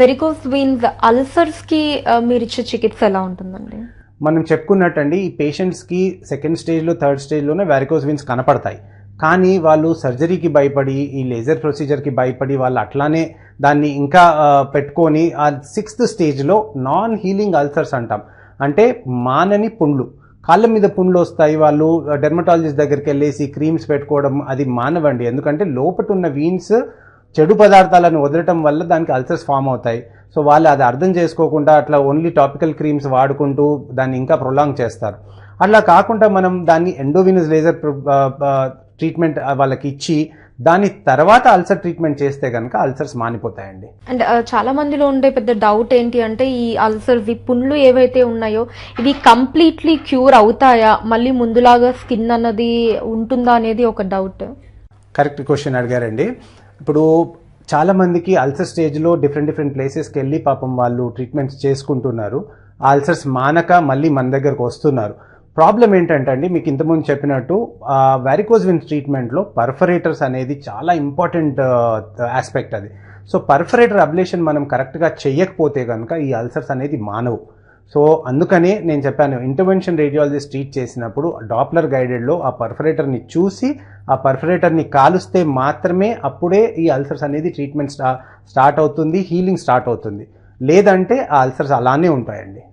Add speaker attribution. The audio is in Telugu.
Speaker 1: వెరికోస్ వీన్స్ అల్సర్స్కి మీరు ఇచ్చే చికిత్స ఎలా ఉంటుందండి?
Speaker 2: మనం చెప్పుకున్నట్టండి ఈ పేషెంట్స్కి సెకండ్ స్టేజ్లో థర్డ్ స్టేజ్లోనే వ్యారికోస్ వీన్స్ కనపడతాయి. కానీ వాళ్ళు సర్జరీకి భయపడి ఈ లేజర్ ప్రొసీజర్కి భయపడి వాళ్ళు అట్లానే దాన్ని ఇంకా పెట్టుకొని ఆ సిక్స్త్ స్టేజ్లో నాన్ హీలింగ్ అల్సర్స్ అంటాం. అంటే మానని పుండ్లు. కాళ్ళ మీద పుండ్లు వస్తాయి వాళ్ళు డెర్మటాలజిస్ట్ దగ్గరికి వెళ్ళేసి క్రీమ్స్ పెట్టుకోవడం అది మానవండి. ఎందుకంటే లోపట ఉన్న వీన్స్ చెడు పదార్థాలను వదలటం వల్ల దానికి అల్సర్స్ ఫామ్ అవుతాయి. సో వాళ్ళు అది అర్థం చేసుకోకుండా అట్లా ఓన్లీ టాపికల్ క్రీమ్స్ వాడుకుంటూ దాన్ని ఇంకా ప్రొలాంగ్ చేస్తారు. అట్లా కాకుండా మనం దాన్ని ఎండోవినస్ లేజర్ ట్రీట్మెంట్ వాళ్ళకి ఇచ్చి దాని తర్వాత అల్సర్ ట్రీట్మెంట్ చేస్తే కనుక అల్సర్స్ మానిపోతాయండి.
Speaker 1: అండ్ చాలా మందిలో ఉండే పెద్ద డౌట్ ఏంటి అంటే ఈ అల్సర్స్ ఈ పుండ్లు ఏవైతే ఉన్నాయో ఇవి కంప్లీట్లీ క్యూర్ అవుతాయా? మళ్ళీ ముందులాగా స్కిన్ అన్నది ఉంటుందా అనేది ఒక డౌట్
Speaker 2: కరెక్ట్ క్వశ్చన్ అడిగారండి. ఇప్పుడు చాలామందికి అల్సర్ స్టేజ్లో డిఫరెంట్ డిఫరెంట్ ప్లేసెస్కి వెళ్ళి పాపం వాళ్ళు ట్రీట్మెంట్స్ చేసుకుంటున్నారు. ఆ అల్సర్స్ మానక మళ్ళీ మన దగ్గరకు వస్తున్నారు. ప్రాబ్లం ఏంటంటే అండి మీకు ఇంతకుముందు చెప్పినట్టు వ్యారికోజ్ విన్స్ ట్రీట్మెంట్లో పర్ఫరేటర్స్ అనేది చాలా ఇంపార్టెంట్ ఆస్పెక్ట్ అది. సో పర్ఫరేటర్ అబ్లేషన్ మనం కరెక్ట్గా చేయకపోతే కనుక ఈ అల్సర్స్ అనేది మానవు. సో అందుకనే నేను చెప్పాను ఇంటర్వెన్షన్ రేడియాలజిస్ట్ ట్రీట్ చేసినప్పుడు డాప్లర్ గైడెడ్లో ఆ పర్ఫరేటర్ని చూసి ఆ పర్ఫరేటర్ని కాలుస్తే మాత్రమే అప్పుడే ఈ అల్సర్స్ అనేది ట్రీట్మెంట్ స్టా స్టార్ట్ అవుతుంది హీలింగ్ స్టార్ట్ అవుతుంది. లేదంటే ఆ అల్సర్స్ అలానే ఉంటాయండి.